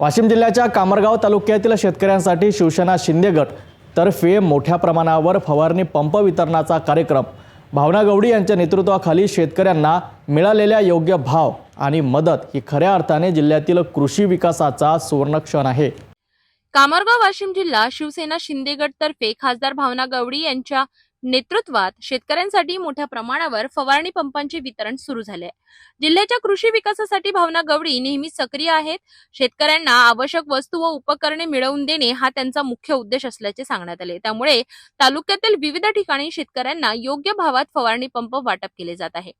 वाशिम जिल्ह्याच्या कामरगाव तालुक्यातील शेतकऱ्यांसाठी शिवसेना शिंदे गट तर्फे मोठ्या प्रमाणावर फवारणी पंप वितरणाचा कार्यक्रम. भावना गवडी यांच्या नेतृत्वाखाली शेतकऱ्यांना मिळालेल्या योग्य भाव आणि मदत ही खऱ्या अर्थाने जिल्ह्यातील कृषी विकासाचा सुवर्णक्षण आहे. कामरगाव वाशिम जिल्हा शिवसेना शिंदे गटतर्फे खासदार भावना गवडी यांच्या नेतृत्वात शेतकऱ्यांसाठी मोठ्या प्रमाणावर फवारणी पंपांचे वितरण सुरू झाले. जिल्ह्याच्या कृषी विकासासाठी भावना गवडी नेहमी सक्रिय आहेत. शेतकऱ्यांना आवश्यक वस्तू व उपकरणे मिळवून देणे हा त्यांचा मुख्य उद्देश असल्याचे सांगण्यात आले. त्यामुळे तालुक्यातील विविध ठिकाणी शेतकऱ्यांना योग्य भावात फवारणी पंप वाटप केले जात आहे.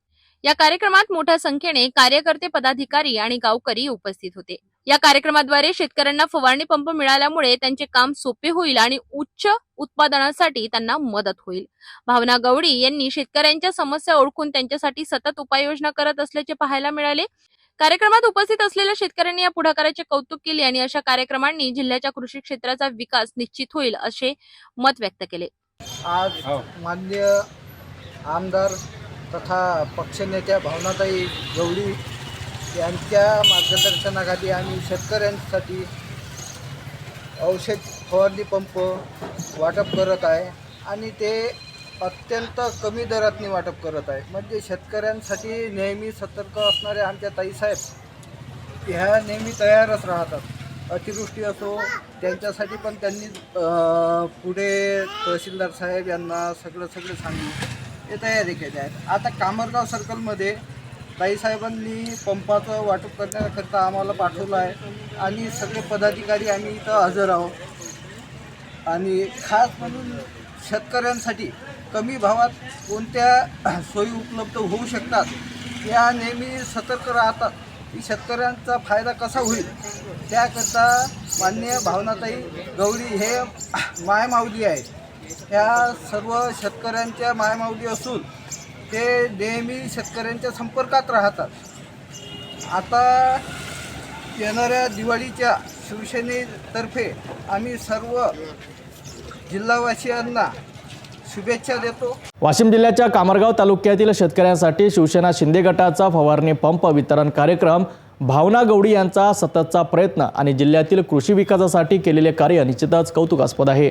या कार्यक्रमात मोठ्या संख्येने कार्यकर्ते पदाधिकारी आणि गावकरी उपस्थित होते. या कार्यक्रमाद्वारे शेतकऱ्यांना फवारणी पंप मिळाल्यामुळे त्यांचे काम सोपे होईल आणि उच्च उत्पादनासाठी त्यांना मदत होईल. भावना गवडी यांनी शेतकऱ्यांच्या समस्या ओळखून त्यांच्यासाठी सतत उपाययोजना करत असल्याचे पाहायला मिळाले. कार्यक्रमात उपस्थित असलेल्या शेतकऱ्यांनी या पुढाकाराचे कौतुक केले आणि अशा कार्यक्रमांनी जिल्ह्याच्या कृषी क्षेत्राचा विकास निश्चित होईल असे मत व्यक्त केले. आज मान्य आमदार तथा पक्षनेत्या भावनाताई गवळी यांच्या मार्गदर्शनाखाली आम्ही शेतकऱ्यांसाठी औषध फवारणी पंप वाटप करत आहे आणि ते अत्यंत कमी दरातनी वाटप करत आहे. म्हणजे शेतकऱ्यांसाठी नेहमी सतर्क असणारे आमच्या ताईसाहेब ह्या नेहमी तयारच राहतात. अतिवृष्टी असो त्यांच्यासाठी पण त्यांनी पुढे तहसीलदार साहेब यांना सगळं सगळं सांगितलं ते तयारी केली आहेत. आता कामरगाव सर्कलमध्ये ताईसाहेबांनी पंपाचं वाटप करण्याकरता आम्हाला पाठवलं आहे. आणि सगळे पदाधिकारी आम्ही इथं हजर आहोत. आणि खास म्हणून शेतकऱ्यांसाठी कमी भावात कोणत्या सोयी उपलब्ध होऊ शकतात या नेहमी सतर्क राहतात. की शेतकऱ्यांचा फायदा कसा होईल त्याकरता माननीय भावनाताई गौरी हे मायमाऊली आहेत. ह्या सर्व शेतकऱ्यांच्या मायमावली असून ते नेहमी शेतकऱ्यांच्या संपर्कात राहतात. आता येणाऱ्या दिवाळीच्या शिवसेनेतर्फे आम्ही सर्व जिल्हावासियांना शुभेच्छा देतो. वाशिम जिल्ह्याच्या कामरगाव तालुक्यातील शेतकऱ्यांसाठी शिवसेना शिंदे गटाचा फवारणी पंप वितरण कार्यक्रम भावना गवडी यांचा सततचा प्रयत्न आणि जिल्ह्यातील कृषी विकासासाठी केलेले कार्य निश्चितच कौतुकास्पद आहे.